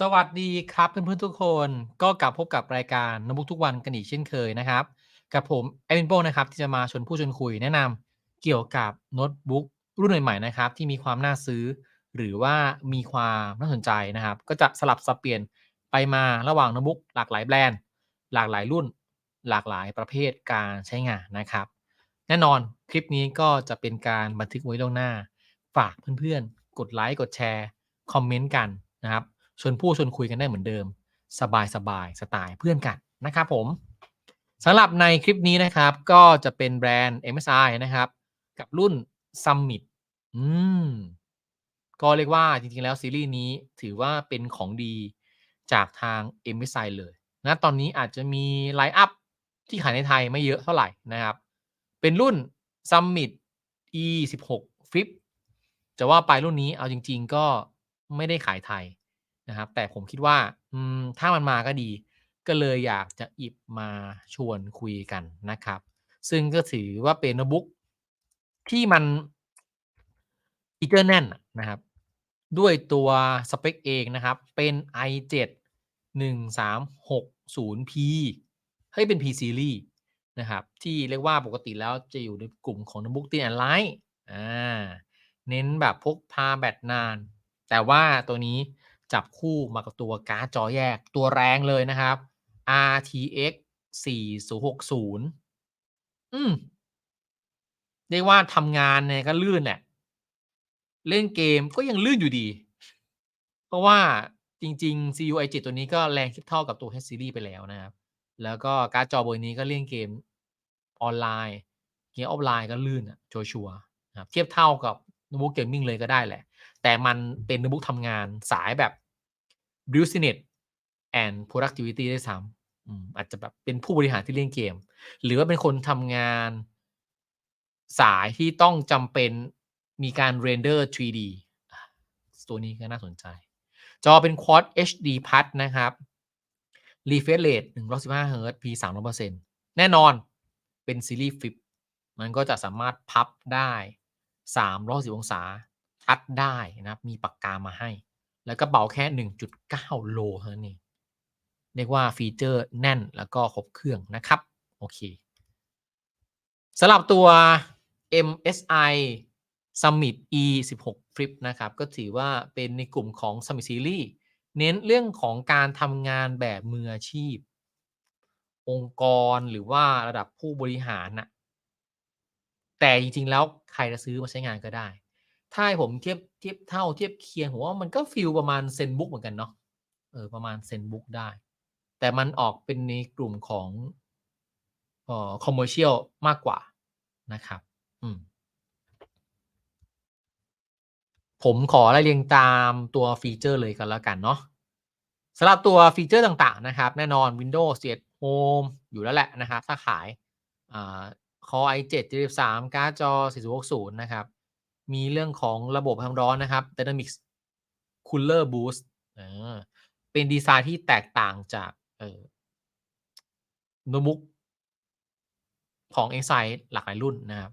สวัสดีครับเพื่อนๆทุกคนก็กลับพบกับรายการโน้ตบุ๊กทุกวันกันอีกเช่นเคยนะครับ กับผมแอดมินโป้นะครับที่จะมาชวนผู้ชวนคุยแนะนำเกี่ยวกับโน้ตบุ๊กรุ่นใหม่ๆนะครับ ที่มีความน่าซื้อ หรือว่ามีความน่าสนใจนะครับ ก็จะสลับสับเปลี่ยนไปมาระหว่างโน้ตบุ๊กหลากหลายแบรนด์ หลากหลายรุ่น หลากหลายประเภทการใช้งานนะครับ แน่นอนคลิปนี้ก็จะเป็นการบันทึกไว้ล่วงหน้า ฝากเพื่อนๆ กดไลค์กดแชร์คอมเมนต์กันนะครับ ชวนพูดชวนคุยกันได้เหมือนเดิม สบายสบายสไตล์เพื่อนกันนะครับผมสำหรับในคลิปนี้นะครับ ก็จะเป็นแบรนด์ MSI นะครับ กับรุ่น Summit อืมก็เรียกว่าจริงๆ แล้วซีรีส์นี้ถือว่าเป็นของดีจากทาง MSI เลยนะตอนนี้อาจจะมีไลน์อัพที่ขายในไทยไม่เยอะเท่าไหร่นะครับ เป็นรุ่น Summit E 1 6 Flip จะว่าไปรุ่นนี้เอาจริง ๆ ก็ไม่ได้ขายไทย นะครับ แต่ผมคิดว่าถ้ามันมาก็ดี ก็เลยอยากจะอิบมาชวนคุยกันนะครับ ซึ่งก็ถือว่าเป็นโน้ตบุ๊กที่มันฟีเจอร์แน่นนะครับ ด้วยตัวสเปคเองนะครับ เป็น i7 1360p ให้เป็น P series นะครับ ที่เรียกว่าปกติแล้วจะอยู่ในกลุ่มของโน้ตบุ๊กตีนแอนไลท์อ่าเน้นแบบพกพาแบตนาน แต่ว่าตัวนี้ จับคู่มากับตัวการ์ดจอแยกตัวแรงเลยนะครับ RTX 4060 อืมเรียกว่าทำงานเนี่ยก็ลื่นแหละ เล่นเกมก็ยังลื่นอยู่ดี เพราะว่าจริง ๆ CPU i7 ตัวนี้ก็แรงเทียบเท่ากับตัว H series ไปแล้วนะครับ แล้วก็การ์ดจอเบอร์นี้ก็เล่นเกมออนไลน์ เกมออฟไลน์ก็ลื่นอะชัวร์นะครับเทียบเท่ากับ โน้ตบุ๊กเกมมิ่งเลยก็ได้แหละ แต่มันเป็นโน้ตบุ๊กทำงานสายแบบ business and productivity ได้ซ้ำอาจจะแบบเป็นผู้บริหารที่เล่นเกม หรือว่าเป็นคนทำงานสายที่ต้องจำเป็นมีการเรนเดอร์ 3D ตัวนี้ก็น่าสนใจ จอเป็น Quad HD Plus นะครับ refresh rate 115 Hz P 300%แน่นอนเป็นซีรีส์ฟลิปมันก็จะสามารถพับได้ 310องศาทัดได้นะครับ มีปากกามาให้ แล้วก็เบาแค่ 1.9 โลเท่านั้นเองเรียกว่าฟีเจอร์แน่นแล้วก็ครบเครื่องนะครับ โอเคสำหรับตัว MSI Summit E 16 Flip นะครับ ก็ถือว่าเป็นในกลุ่มของ Summit Series เน้นเรื่องของการทำงานแบบมืออาชีพ องค์กรหรือว่าระดับผู้บริหารน่ะ แต่จริงๆแล้วใครจะซื้อมาใช้งานก็ได้ ถ้าให้ผมเทียบเทียบเท่าเทียบเคียงผมว่ามันก็ฟิลประมาณเซนบุ๊กเหมือนกันเนาะเออประมาณเซนบุ๊กได้ แต่มันออกเป็นในกลุ่มของเอ่อคอมเมอร์เชียลมากกว่านะครับ อืมผมขอไล่เรียงตามตัวฟีเจอร์เลยกันแล้วกันเนาะสำหรับตัวฟีเจอร์ต่างๆนะครับ แน่นอน Windows 7 Home อยู่แล้วแหละนะครับ ถ้าขาย คอ i7 73การ์ดจอ 4060 นะครับ มีเรื่องของระบบความร้อนนะครับ Dynamics Cooler Boost เป็นดีไซน์ที่แตกต่างจากโน้ตบุ๊กของ MSI หลากหลายรุ่นนะครับ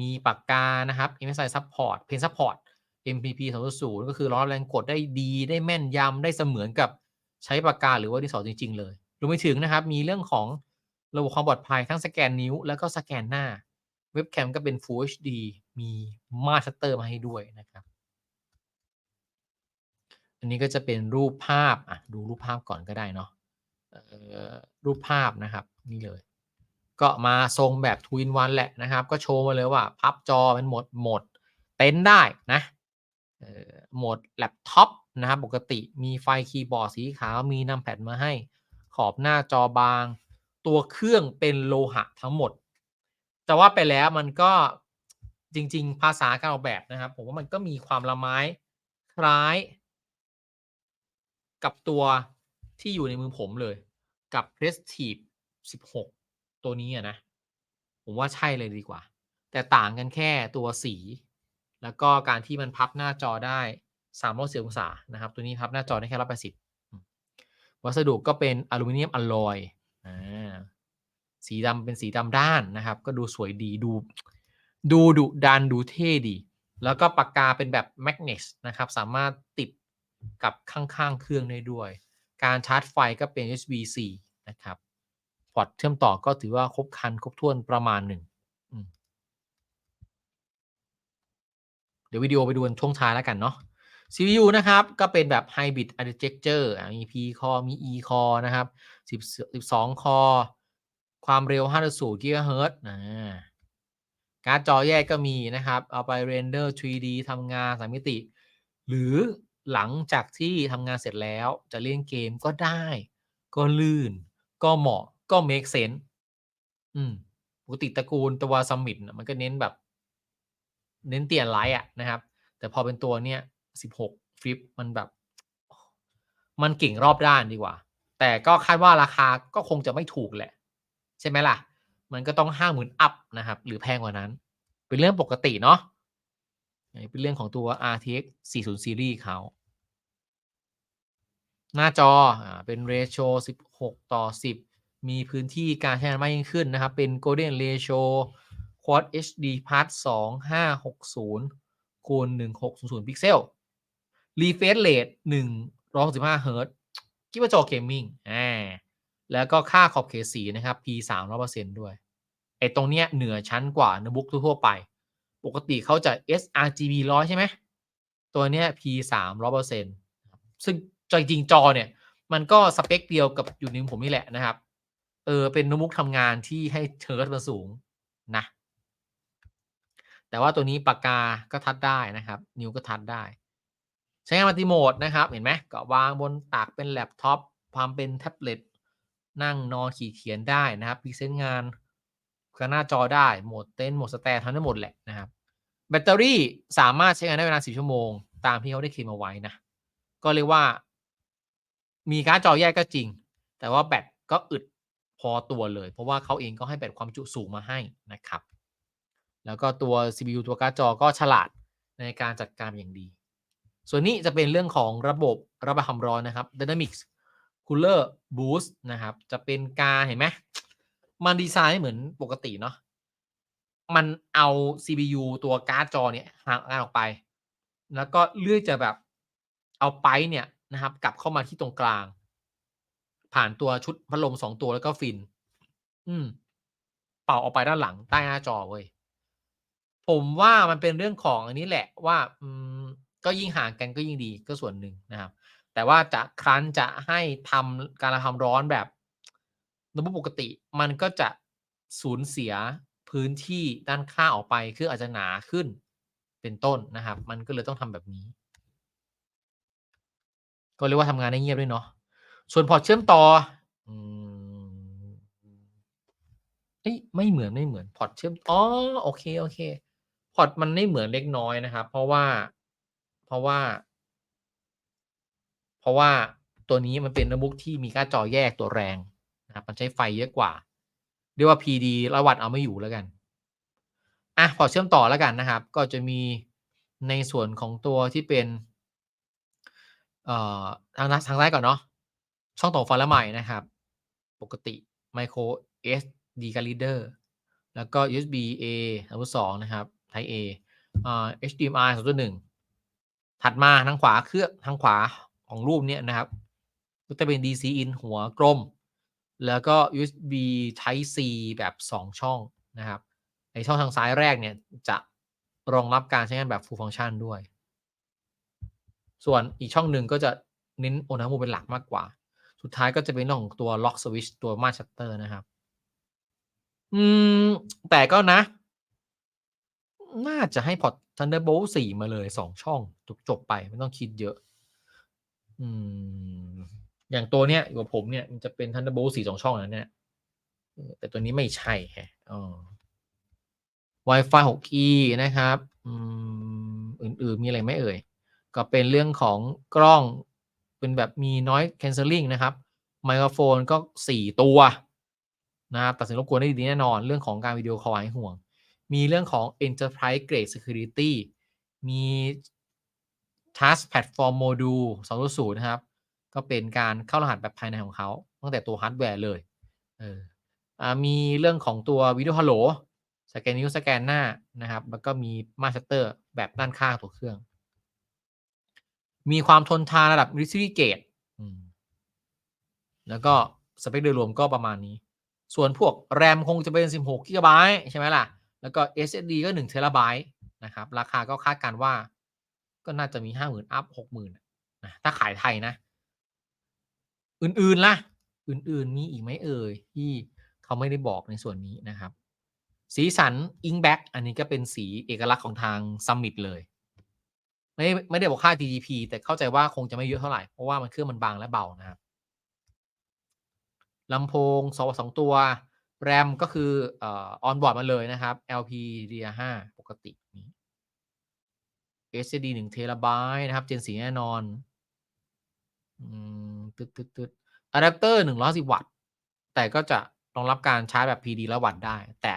มีปากกานะครับ MSI Support Pen Support MPP 2.0ก็คือรองรับแรงกดได้ดีได้แม่นยำได้เสมือนกับใช้ปากกาหรือว่าดินสอจริง ๆ เลยรวมไปถึงนะครับ มีเรื่องของ ระบบความปลอดภัยทั้งสแกนนิ้ว แล้วก็สแกนหน้า เว็บแคมก็เป็น Full HD มีมาสเตอร์มาให้ด้วยนะครับ อันนี้ก็จะเป็นรูปภาพอะดูรูปภาพก่อนก็ได้เนาะรูปภาพนะครับนี่เลย ก็มาทรงแบบทวินวันแหละนะครับ ก็โชว์มาเลยว่า พับจอเป็นโหมดโหมดเต็นได้นะโหมดแล็ปท็อปนะครับปกติมีไฟคีย์บอร์ดสีขาวมีนัมแพดมาให้ ขอบหน้าจอบาง ตัวเครื่องเป็นโลหะทั้งหมด แต่ว่าไปแล้วมันก็จริง ๆ ภาษาการออกแบบนะครับ ผมว่ามันก็มีความละไม้คล้าย กับตัวที่อยู่ในมือผมเลย กับ Prestige 16 ตัวนี้อะนะ ผมว่าใช่เลยดีกว่า แต่ต่างกันแค่ตัวสี แล้วก็การที่มันพับหน้าจอได้360องศานะครับ ตัวนี้พับหน้าจอได้แค่180วัสดุก็เป็นอลูมิเนียมอลลอย อ่าสีดำเป็นสีดำด้านนะครับ ก็ดูสวยดีดู ดูดุดันดูเท่ดี แล้วก็ปากกาเป็นแบบแมกเนตนะครับ สามารถติดกับข้างๆเครื่องได้ด้วย การชาร์จไฟก็เป็น USB-C นะครับพอร์ตเชื่อมต่อก็ถือว่าครบคันครบถ้วนประมาณหนึ่งเดี๋ยววิดีโอไปดูกันช่วงท้ายแล้วกันเนาะ CPU นะครับก็เป็นแบบ Hybrid Architecture อะมี P Core มี E Core นะครับ12 Core ความเร็ว5.0 GHz อ่าการ์ดจอแยกก็มีนะครับ เอาไปเรนเดอร์ 3D ทำงานสามมิติ หรือหลังจากที่ทำงานเสร็จแล้วจะเล่นเกมก็ได้ ก็ลื่น ก็เหมาะก็ make sense อืมปกติตระกูลตัวซัมมิตมันก็เน้นแบบ เน้นเตียนไลท์อะนะครับ แต่พอเป็นตัวเนี้ย 16ฟลิปมันแบบ มันเก่งรอบด้านดีกว่า แต่ก็คาดว่าราคาก็คงจะไม่ถูกแหละ ใช่ไหมล่ะ มันก็ต้องห้าหมื่นอัพนะครับ หรือแพงกว่านั้น เป็นเรื่องปกติเนาะเป็นเรื่องของตัว RTX 40 Series เขา หน้าจออเป็นเรโช16 ต่อ 10 มีพื้นที่การใช้งานมากยิ่งขึ้นนะครับ เป็น Golden Ratio Quad HD Plus 2560คูณ1600 พิกเซล Refresh Rate 165 Hz คิดว่าจอเกมมิ่งอ่าแล้วก็ค่าขอบเขตสีนะครับ P 300%ด้วยไอ้ตรงเนี้ยเหนือชั้นกว่าโน้ตบุ๊กทั่วไป ปกติเขาจะ sRGB 100ใช่ไหม ตัวเนี้ย P 300%ซึ่งจริงจอเนี่ย มันก็สเปคเดียวกับอยู่ในมือผมนี่แหละนะครับ เออเป็นโน้ตบุ๊กทำงานที่ให้เชิร์ตมาสูงนะแต่ว่าตัวนี้ปากกาก็ทัดได้นะครับ นิ้วก็ทัดได้ ช้งานมัลติโหมดนะครับ เห็นไหมก็วางบนตักเป็นแล็ปท็อปความเป็นแท็บเล็ตนั่งนอนขีดเขียนได้นะครับพรีเซนต์งานกับหน้าจอได้โหมดเต้นโหมดสแตนทำได้หมดแหละนะครับ แบตเตอรี่สามารถใช้งานได้เวลา4ชั่วโมง ตามที่เขาได้เคลมเอาไว้นะ ก็เรียกว่า มีการ์ดจอแยกก็จริง แต่ว่าแบตก็อึดพอตัวเลย เพราะว่าเขาเองก็ให้แบตความจุสูงมาให้นะครับ แล้วก็ตัว CPU ตัวการ์ดจอก็ฉลาดในการจัดการอย่างดี ส่วนนี้จะเป็นเรื่องของระบบระบายความร้อนนะครับ Dynamics Cooler Boost นะครับ จะเป็นการเห็นไหมมันดีไซน์เหมือนปกติเนาะมันเอา CPU ตัวการ์ดจอเนี่ยห่างกันออกไป แล้วก็เลื่อยจะแบบเอาไปเนี่ยนะครับ กลับเข้ามาที่ตรงกลาง ผ่านตัวชุดพัดลมสองตัวแล้วก็ฟิน อืม เป่าออกไปด้านหลังใต้หน้าจอเว้ยผมว่ามันเป็นเรื่องของอันนี้แหละว่า อืม ก็ยิ่งห่างกันก็ยิ่งดีก็ส่วนหนึ่งนะครับ แต่ว่าจะครั้นจะให้ทำการระทำร้อนแบบโน้ตบุ๊กปกติมันก็จะสูญเสียพื้นที่ด้านข้างออกไปคืออาจจะหนาขึ้นเป็นต้นนะครับ มันก็เลยต้องทำแบบนี้ ก็เรียกว่าทำงานได้เงียบด้วยเนาะส่วนพอร์ตเชื่อมต่ออืมเอ้ยไม่เหมือนไม่เหมือนพอร์ตเชื่อมอ๋อโอเคโอเค พอร์ตมันไม่เหมือนเล็กน้อยนะครับ เพราะว่า เพราะว่า เพราะว่าตัวนี้มันเป็นโน้ตบุ๊กที่มีการ์ดจอแยกตัวแรงนะครับมันใช้ไฟเยอะกว่า เรียกว่า PD ระวัดเอาไม่อยู่แล้วกันอะพอเชื่อมต่อแล้วกันนะครับ ก็จะมีในส่วนของตัวที่เป็น เอ่อทางทางซ้ายก่อนเนาะช่องต่อไฟละใหม่นะครับ ปกติ micro SD card reader แล้วก็ USB A 3.2นะครับ Type A อ่า HDMI 2.1 ถัดมาทางขวาเครื่องทางขวาของรูปเนี้ยนะครับก็จะเป็น DC in หัวกลม แล้วก็ USB Type C แบบ 2 ช่องนะครับในช่องทางซ้ายแรกเนี่ยจะรองรับการใช้งานแบบ full function ด้วย ส่วนอีกช่องหนึ่งก็จะเน้นอุณหภูมิเป็นหลักมากกว่า สุดท้ายก็จะเป็นเรื่องของตัว lock switch ตัวมานชัตเตอร์นะครับ อืม แต่ก็นะ น่าจะให้พอร์ต Thunderbolt 4มาเลย2ช่องจบๆไปไม่ต้องคิดเยอะ อืม อย่างตัวเนี้ยอยู่กับผมเนี่ยมันจะเป็น Thunderbolt 4 2ช่องนะเนี่ยแต่ตัวนี้ไม่ใช่ฮะอ๋อ Wi-Fi 6E นะครับ อืม อื่นๆ มีอะไรไหมเอ่ย ก็เป็นเรื่องของกล้องเป็นแบบมี noise cancelling นะครับ ไมโครโฟนก็ 4 ตัวนะครับตัดสียงรบกวนได้ดีแน่นอน เรื่องของการวิดีโอคอลหายห่วง มีเรื่องของ enterprise grade security มี task platform module 2.0 นะครับ ก็เป็นการเข้ารหัสแบบภายในของเขา ตั้งแต่ตัวฮาร์ดแวร์เลย เออมีเรื่องของตัววิดีโอฮัลโหลสแกนนิ้วสแกนหน้านะครับ แล้วก็มีมาสเตอร์แบบด้านข้างตัวเครื่อง มีความทนทานระดับ Military Gate แล้วก็สเปคโดยรวมก็ประมาณนี้ ส่วนพวกแรมคงจะเป็น 16กิกะไบต์ใช่ไหมล่ะ แล้วก็ SSD ก็1เทราไบต์นะครับ ราคาก็คาดการว่า ก็น่าจะมี 50,000 อัพ 60,000นะถ้าขายไทยนะ อื่นๆล่ะ อื่นๆ มีอีกไหมเอ่ย ที่เขาไม่ได้บอกในส่วนนี้นะครับ สีสัน Inkback อันนี้ก็เป็นสีเอกลักษณ์ของทาง Summit เลย ไม่ไม่ได้บอกค่า DTP แต่เข้าใจว่าคงจะไม่เยอะเท่าไหร่ เพราะว่ามันเครื่องมันบางและเบานะครับลำโพงสสองตัว แรมก็คือออ on board มาเลยนะครับ LPDDR5 ปกตินี้ SSD 1เทราไบต์นะครับ Gen 4 แน่นอนอืมตึ๊ดๆๆอะแดปเตอร์110 วัตต์ แต่ก็จะรองรับการชาร์จแบบ PD 100วัตต์ได้ แต่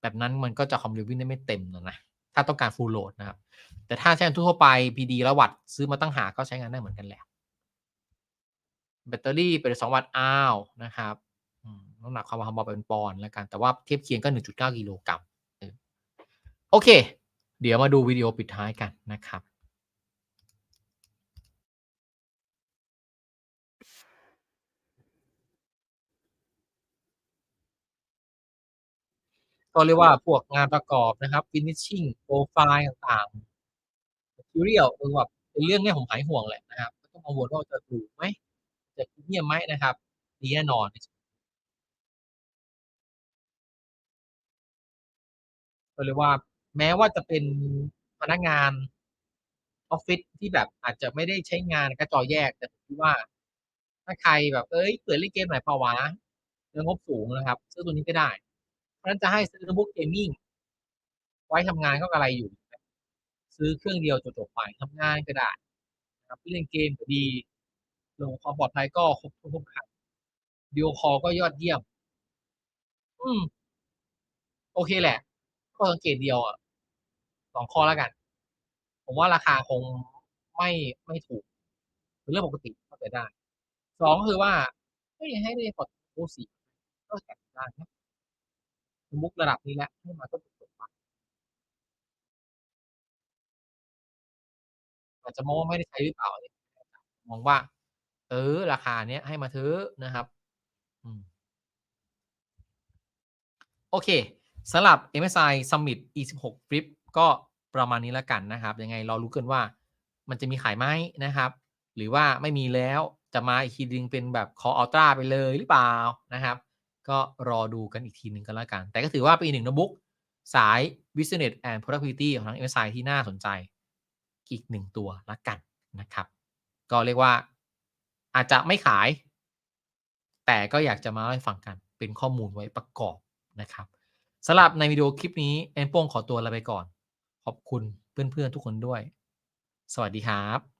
แบบนั้นมันก็จะคอมพิวได้ไม่เต็มอะนะ ถ้าต้องการ full load นะครับ แต่ถ้าใช้งานทั่วไป PD 100วัตต์ซื้อมาตั้งหาก็ใช้งานได้เหมือนกันแหละ แบตเตอรี่เป็น2วัตต์อ้าวนะครับ น้ำหนักความเบาเป็นปอนด์แล้วกัน แต่ว่าเทียบเคียงก็ 1.9 กิโลกรัมโอเค เดี๋ยวมาดูวิดีโอปิดท้ายกันนะครับ ก็เรียกว่าพวกงานประกอบนะครับ finishing โพรไฟล์ต่างๆ Material เออแบบเป็นเรื่องนี้ยผมหายห่วงแหละนะครับต้องกังวลว่าจะถูกไหม จะเมียมไหมนะครับดีแน่นอน เรียกว่าแม้ว่าจะเป็นพนักงานออฟฟิศที่แบบอาจจะไม่ได้ใช้งานกร์ดจอแยกแต่ผมคิดว่า ถ้าใครแบบเฮ้ยเปิดเล่นเกมไหนเปล่าวะแล้วงบสูงนะครับ ซื้อตัวนี้ก็ได้ เพราะฉะนั้นจะให้ซื้อโน้ตบุ๊กเกมมิ่งไว้ทำงานก็กะไรอยู่ ซื้อเครื่องเดียวจบๆไปทำงานก็ได้นะครับเล่นเกมก็ดีเรื่องของความปลอดภัยก็ครบถ้วนครบครันวิดีโอคอลก็ยอดเยี่ยม อืม โอเคแหละ ข้อสังเกตเดียวอะ2ข้อแล้วกัน ผมว่าราคาคงไม่ไม่ถูกเป็นเรื่องปกติเข้าใจได้2ก็คือว่าเฮ้ยให้ได้ Portfolio 4ก็จัดได้นะโน้ตบุ๊กระดับนี้แหล้วให้มาก็จบๆไปอาจจะมองว่าไม่ได้ใช้หรือเปล่าอันนี้ไม่แน่ใจมองว่า เออ ราคาเนี้ยให้มาเถอะนะครับ อืมโอเค สำหรับ MSI Summit E16 Flip ก็ประมาณนี้แล้วกันนะครับ ยังไงรอลุ้กันว่ามันจะมีขายไหมนะครับ หรือว่าไม่มีแล้วจะมาอีกทีหนึ่งเป็นแบบ Core Ultra ไปเลยหรือเปล่านะครับ ก็รอดูกันอีกทีหนึ่งก็แล้วกัน แต่ก็ถือว่าเป็นอีก1โน้ตบุ๊กสาย Business and Productivity ของทาง MSI ที่น่าสนใจอีก1ตัวแล้วกันนะครับ ก็เรียกว่าอาจจะไม่ขาย แต่ก็อยากจะมาเล่าให้ฟังกันเป็นข้อมูลไว้ประกอบนะครับ สำหรับในวิดีโอคลิปนี้เอ็นโป้งขอตัวลาไปก่อน ขอบคุณเพื่อนๆทุกคนด้วย สวัสดีครับ